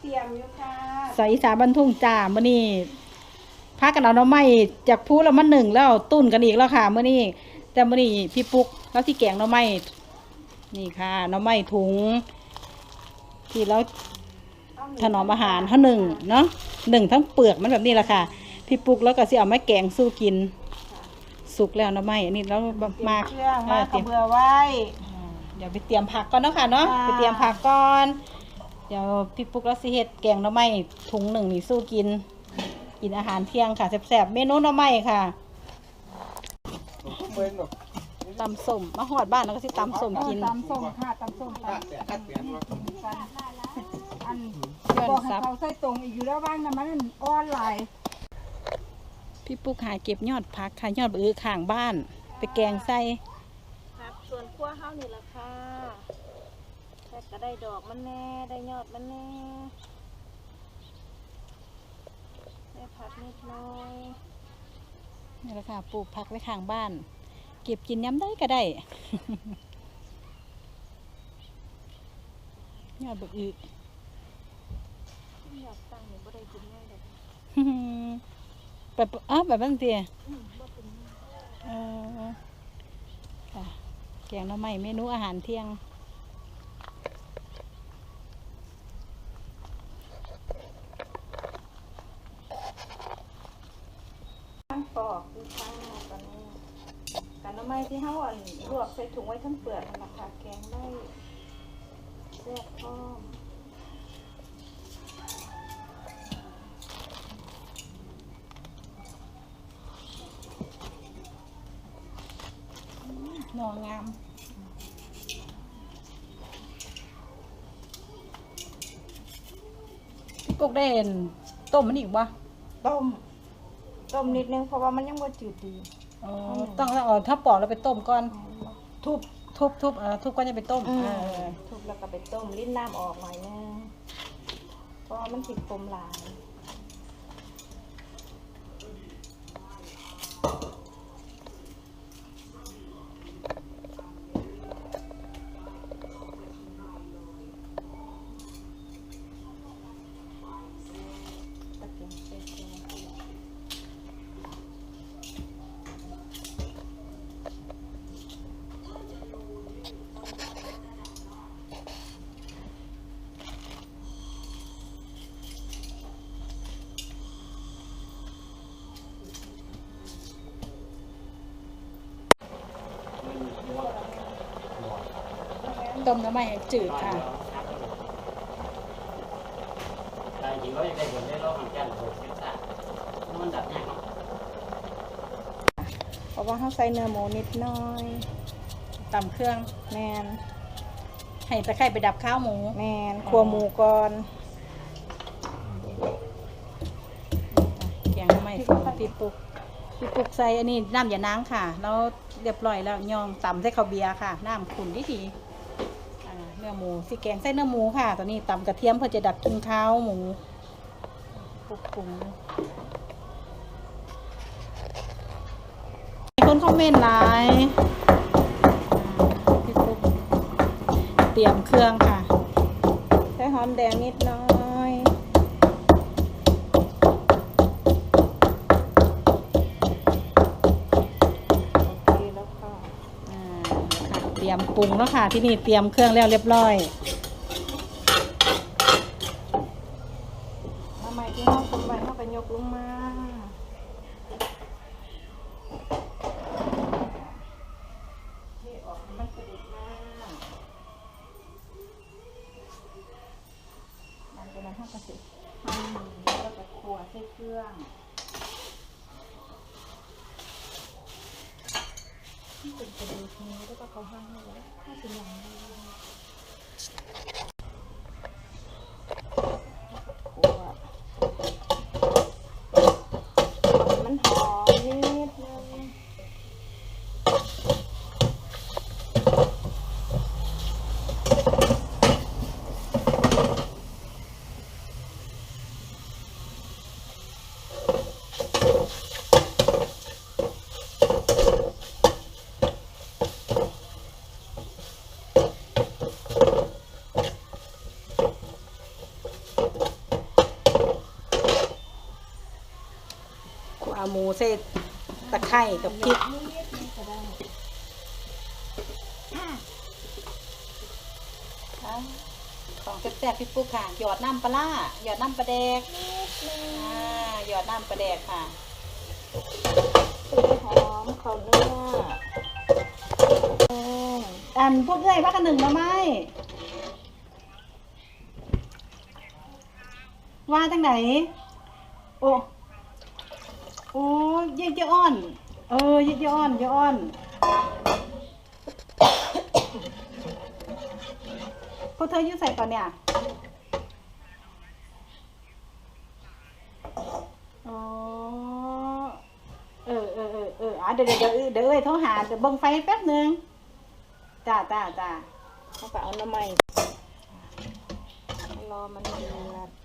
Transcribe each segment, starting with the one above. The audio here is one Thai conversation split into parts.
เตรียมอยู่ค่ะสายอีสานบรรทุงจ่ามื่อนี้พากันเอาหน้ำไม้จากพูแล้วมันหนึ่งแล้วเอาตุ้นกันอีกแล้วค่ะมื่อนี้แต่มื่อนี้พี่ปุ๊กแล้วที่แกงหน้ำไม้นี่ค่ะหน้ำไม้ถุง ที่แล้วถนอมอาหารเขาหนึ่งเนาะหนึ่งทั้งเปลือกมันแบบนี้แหละค่ะ พี่ปุ๊กแล้วก็สิเอาไม้แกงสู้กิน สุกแล้วหน้ำไม้อันนี้แล้วมาเครื่องมาเตกรีระยมเบือไว้ เดี๋ยวไปเตรียมผักก่อนเนาะค่ะเนาะค่ะไปเตรียมผักก่อน เดี๋ยวพี่ปุ๊กแล้วสิเฮ็ดแกงหน่อไม้ถุงหนึ่งนี่สู้กิน กินอาหารเที่ยงค่ะแซ่บๆเมนูหน่อไม้ค่ะตำส้มมาหอดบ้านแล้วก็สิตำส้มกินตำส้มค่ะตำส้มตำอันบอกให้เขาใส่ตรงอีกอยู่แล้วบ้างนะมันอ้อนหลายพี่ปุ๊กหาเก็บยอดผักค่ะยอดบือข้างบ้าน ไปแกงใส่ครับส่วนขั้วเฮาวนี่ละค่ะ ก็ได้ดอกมันแน่ ได้ยอดมันแน่ ได้ผักนิดหน้อยนี่แหละค่ะปลูกผักไว้ข้างบ้าน เก็บกินย้ำได้ก็ได้ ยอดบึกอึอยากตั้งนี่บ่ได้กินง่ายดอกแบบอ้าวแบบนั้นเตียอืมบ่เป็นง่ายเออค่ะแกงหน่อไม้เมนูอาหารเที่ยง อกดูข้างตอนนี้กันน้ำไม้ที่เฮาอันลวกใส่ถุงไว้ทั้งเปลือกนะคะแกงได้แซ่บพ้อมหน่องามพี่กุ๊กได้เห็นต้มมันอีกวะต้ม ต้มนิดนึงเพราะว่ามันยังบ่จืดดีอ๋อต้องต้องเอาถ้าปอกแล้วไปต้มก่อนทุบทุบทุบเออทุบก่อนจะไปต้มอืมเออทุบแล้วก็ไปต้มลิ้นน้ำออกหน่อยนึงเพราะว่ามันติดปมหลาย ต้มน้ำไม่ให้จืดค่ะแต่จริงๆเราอยากได้ผลได้เราหันกันโดยเส้นสายมันดับยากเนาะเพราะว่าเขาใส่เนื้อหมูนิดหน้อยตำเครื่องแมนให้ตะไคร้ไปดับข้าวหมูแมนครัวหมูก่อนแกงน้ำไม่ส้มพี่ปุกพี่ปุกใส่อันนี้น้ำยานางค่ะ แล้วเรียบร้อยแล้วยองตำใส่ข้าวเบียร์ค่ะ น้ำขุ่นดีดีๆอ่า เนื้อหมูสีแกงใส่เนื้อหมูค่ะ ตอนนี้ตำกระเทียมเพื่อจะดับกลิ่นข้าวหมูปุกปรุงมีคนคอมเมนต์หลายอ่าพี่ปุกเตรียมเครื่องค่ะ ใช้หอมแดงนิดหน้อย โอเคแล้วค่ะ อ่า ค่ะเตรียมปรุงแล้วค่ะ ที่นี่เตรียมเครื่องแล้วเรียบร้อยทำไมที่ห้องคนไว้เขาไปยกลงมาเทออกให้มันกระเด็นมากหลังจากนั้นเขาก็สิหั่นหมูแล้วก็คั่วใส่เครื่องนี่ เป็นกรงนี้แล้วก็เขาหั่นเอาไว้ถ้าเป็นอย่างนี้คั่ว มันหอมนิดนึง น เอาหมู ใส่ตะไคร้กับพริกของแซ่บๆพี่ปุ๊กค่ะ หยอดน้ำปลาร้าหยอดน้ำปลาแดกหยอดน้ำปลาแดกค่ะหอมข้าวเนื้อแป้งอันพวกเอ้ยพักกันหนึ่งมาไหมว่าตั้งไหนโอ้ โอ้เยอะเยอะอ่อน เออเยอะเยอะอ่อนเยอะอ่อน พวกเธออยุ่ใส่ก่อนเนี่ยอ๋อเออเออเออเอออะเดี๋ยวเดี๋ยวเดี๋ยวเดี๋ยวเอ้ยโทรหาเดี๋ยวเบิ่งไฟแป๊บหนึงจ้าจ้าจ้าเขาก็เอาน้ำมันรอมันเดือด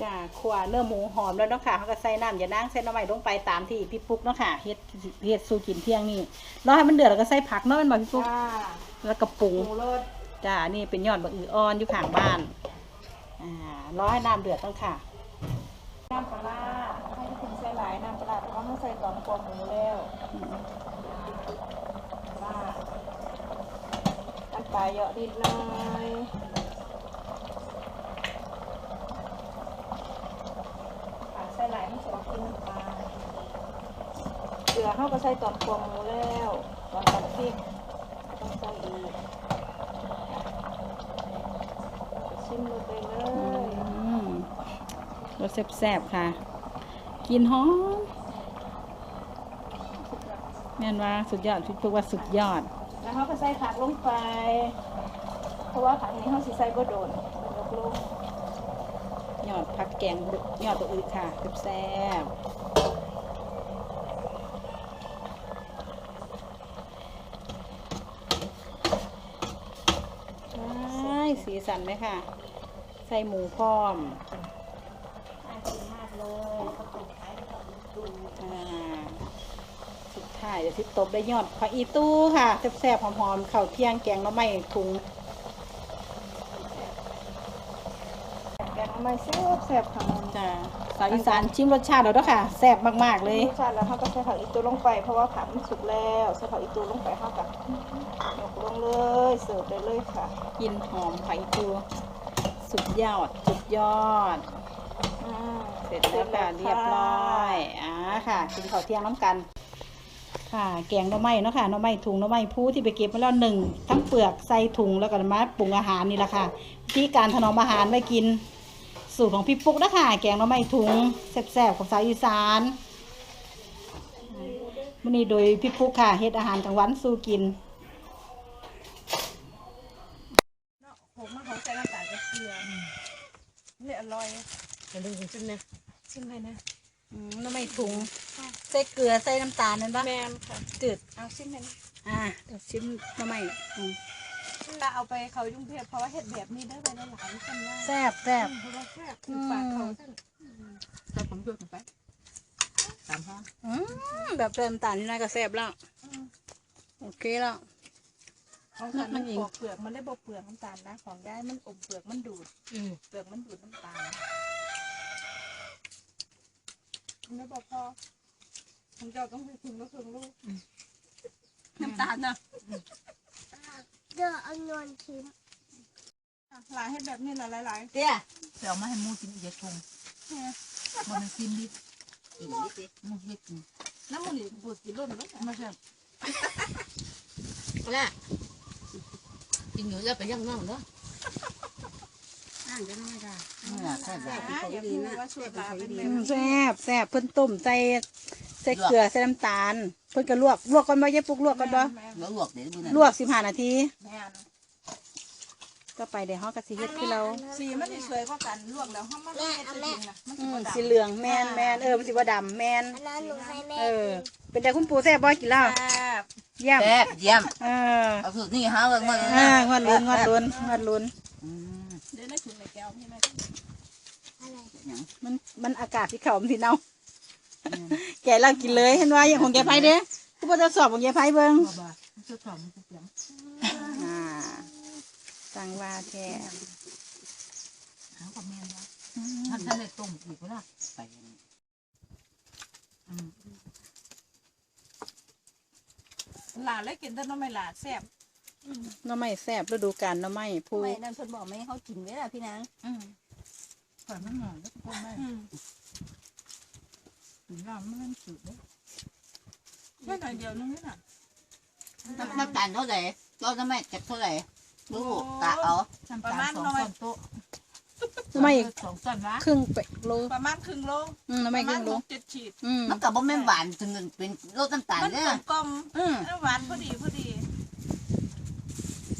จ้าขวาเนื้อหมูหอมแล้วเนาะค่ะเขาก็ใส่น้ำอย่านั่งใส่น้ำใหม่ลงไปตามที่พี่ปุ๊กเนาะค่ะเฮ็ดเฮ็ดสู่กินเที่ยงนี่รอให้มันเดือดแล้วก็ใส่ผักเนาะแมันบอกพี่ปุ๊กจ้าแล้วก็ปรุงหมูรสจ้านี่เป็นยอดบะอืออ่อนอยู่ข้างบ้านอ่ารอให้น้ำเดือดต้องค่ะ น้ำปลาร้าให้คุณใส่หลายน้ำปลาร้าแต่ว่าเขาใส่ตอนกวหมูแล้วปลาน้ำปลาเยอะนิดหน่อยอ่าใส่หลายไม่ใช่ว่ากินน้ำปลา เกลือเขาก็ใส่ตอนกวงหมูแล้วตอนตำพริกต้องใส่อีกชิมลงไปเลยรสแซ่บๆค่ะ กินหอมแม่นว่าสุดยอดพี่ปุกว่าสุดยอด แล้วเขาก็ใส่ผักลงไป เพราะว่าผักนี้เขาสิใส่บ่โดนยกลงยอดผักแกงยอดตัวอื่นค่ะแซ่บๆใช่ สันไหมค่ะ ใส่หมูพร้อมน่ากินมากเลยกระปุกขายกระปุกดูอ่าสุดท้ายเดี๋ยวทิปตบได้ยอดผักอีตู้ค่ะแซ่บๆหอมๆข้าวเที่ยงแกงมะไม่ถุง แกงไม่แซ่บแซ่บค่ะมันจ้าสาวอีสานชิมรสชาติแล้วเด้วยค่ะแซ่บมากๆเลยรสชาติแล้วเขาก็ใส่ผักอีตูลงไป เพราะว่าผักมันสุกแล้วใส่ผักอีตูลงไปเขากับยกลงเลยเสิร์ฟได้เลยค่ะ กินหอมผักอีตู้สุดยอดสุดยอดอ่าเสร็จแล้วค่ะเรียบร้อยอ่าค่ะกินข้าวเที่ยงน้ำกัน ค่ะแกงหน่อไม้เนาะค่ะหน่อไม้ถุงหน่อไม้ผู้ที่ไปเก็บมาแล้วหนึ่งทั้งเปลือกใส่ถุงแล้วก็มาปรุงอาหารนี่แหละค่ะวิธีการถนอมอาหารไว้กิน สูตรของพี่ปุ๊กนะคะแกงหน่อไม้ถุงแซ่บๆของสาวอีสานวันนี้โดยพี่ปุ๊กค่ะเฮ็ดอาหารกลางวันสู่กินผมมาเขาใส่น้ำตาลกับเกลือเนี่ยอร่อยอย่าลืมชิมนะชิมเลยนะอืมหน่อไม้ถุงใส่เกลือใส่น้ำตาลนั่นปะแมนค่ะจืดเอาชิมเลยนะอ่าเดี๋ยวชิมหน่อไม้ ถุงถ้าเอาไปเขายุ่งเพียบเพราะว่าเห็ดแบบนี้ได้ไปได้หลายคนว่าแซ่บแซ่บเพราะว่าแซ่บถูกปากเขาท่านถ้าผมช่วยกันไปสามห้องอืมแบบเติมน้ำตาลนี่น่าก็แซ่บแล้ว โอเคแล้ว ของฉันมันปอกเปลือกมันได้บอกเปลือกน้ำตาลนะของได้มันอมเปลือกมันดูดอืมเปลือกมันดูดน้ำตาลมันไม่บอกพอของเจ้าต้องไปถึงก็ถึงลูกน้ำตาลเนาะ เดี๋ยวเอาเงินทิ้งหลายให้แบบนี้หลายหลายเตี้ยเดี๋ยวมาให้มูกินอีกเยอะทงมันกินดิอีกนิดสิมูเฮ็ดกินๆน้ำมันหลีบดกินล้นแล้วไม่ใช่ละกินอยู่แล้วไปย่างน้องเนาะอ่านจะน้อยจ้ะใช่แบบนะอย่าพูดว่าชวนลาเป็นแบอืบมแซ่บแซ่บเพิ่นต้มใส่ ใส่เกลือใส่น้ำตาล เพิ่นก็ลวกลวกก่อนบ่ยายปลุกลวกก่อนบ่แล้วลวกเดี๋ยวดูนะลวกสิบห้านาทีแม่นก็ไปเดี๋ยวเฮาก็สิเฮ็ดคือเราสีมันสวยกว่ากันลวกแล้วห้องมันไม่เห็ดจริงนะมันอืจะมดำสีเหลืองแม่นแม่นเออมันสิบ่ดำแม่นอันนั้นหนูให้แม่เออกินเป็นแต่คุณปู่แซ่บบ่กินแล้วแซ่บเยี่ยมแซ่บเยี่ยมเออเอาสูตรนี่ฮะเลยมาอ่างวดลุ้นงวดลุ้นงวดลุ้นเดี๋ยวได้ถุงในแก้วพี่แม่มันมันอากาศที่เขามันสิเน่า แกเรากินเลยเห็นว่าอย่างของแกไผเด้ผู้บ่ทดสอบของแกไผเบิ่งบ้าจะทำทุกอย่างอ่าสั่งว่าแท้หาความแม่นว่าท่านท่านได้ต้มอีกบ่ล่ะไปอย่างนี้อืมหลานเลยกินแต่น้ำไม่หลานแซ่บหน้อไม้แซ่บฤดูกาลหน้อไม้ผู้ไม่นั่นเพิ่นบอกไม่ให้เขากินไว้ล่ะพี่นางอืมข่อยมันหน่อยแล้วก็ไม่ ถึงเราไม่ได้สุดเลยแค่หน่อยเดียวนึงนี่น่ะน้ำน้ำตาลเท่าไหร่ก็น้ำแม่เก็บเท่าไหร่ลูกกะเอาประมาณสองต้นโต๊ะหน้อไม้สองต้นวะครึ่งเปโลประมาณครึ่งโลอืมหน้อปไม้ระคมารึ่ณงโลหกเจ็ดขีดอืมมันก็บ่แม่นหวานถึงเป็นรสน้ำตาลมันเด้กลอมกลมอืมหวานพอดีพอดีใ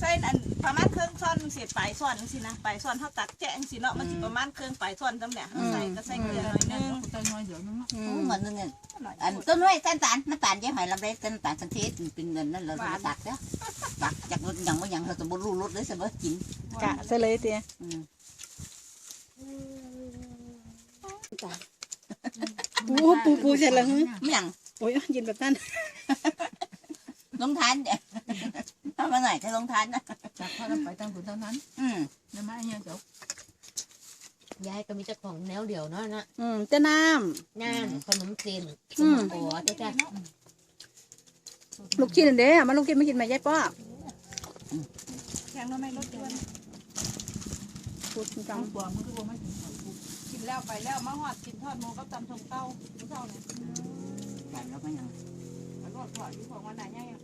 ส่อันประมาณเครื่องซ้อนเสียปลายซ้อนสินะปลายซ้อนเท่าตักแจ้งสิเนาะมันสิประมาณเครื่องปลายซ้อนจำเนี่ยใส่ก็ใส่เกลือหน่อยนึงต้นน้อยเดี๋ยวนึงอือืมมเหมือนนึงเนี่ยหน่อยอันต้นไม้น้ำตาลน้ำตาลยี่ห้อยลำเล็กน้ำตาลสันเทศเป็นเงินนั่นเราตักเด้อตักจากรถยังไม่ยังเราจะบ่รู้รสเลยสิบ่กินกะซะเลยเตี้ยอืมปูปูปูเสร็จแล้วฮึไม่ยังโอ้ยยินแบบนั้นลงทานเนี่ย ทำมาหน่อยจะลงทานนะจากพ่อเราไปตั้งถึงเท่านั้นอืมนะแม่เนี่ยเดี๋ยวยายก็มีเจ้าของแนวเดียวเนาะนะอืมเจ้าน้ย่างขนมจีนอืมโอ้เจ้าจ้าำลูกชิ้นเด้อมาลูกชิ้นไม่กินไหมยายป้อแข็งแล้วไม่ลดด้วยพูดจัจังงกว่ามันก็บ่ไม่ถึงของกูกินแล้วไปแล้วมาหอดกินทอดหมูกับตำทงเต้าผู้เท่าเนี่ยแต่เราไม่ยังมันรอดถอดอยู่ของวันไหนยัง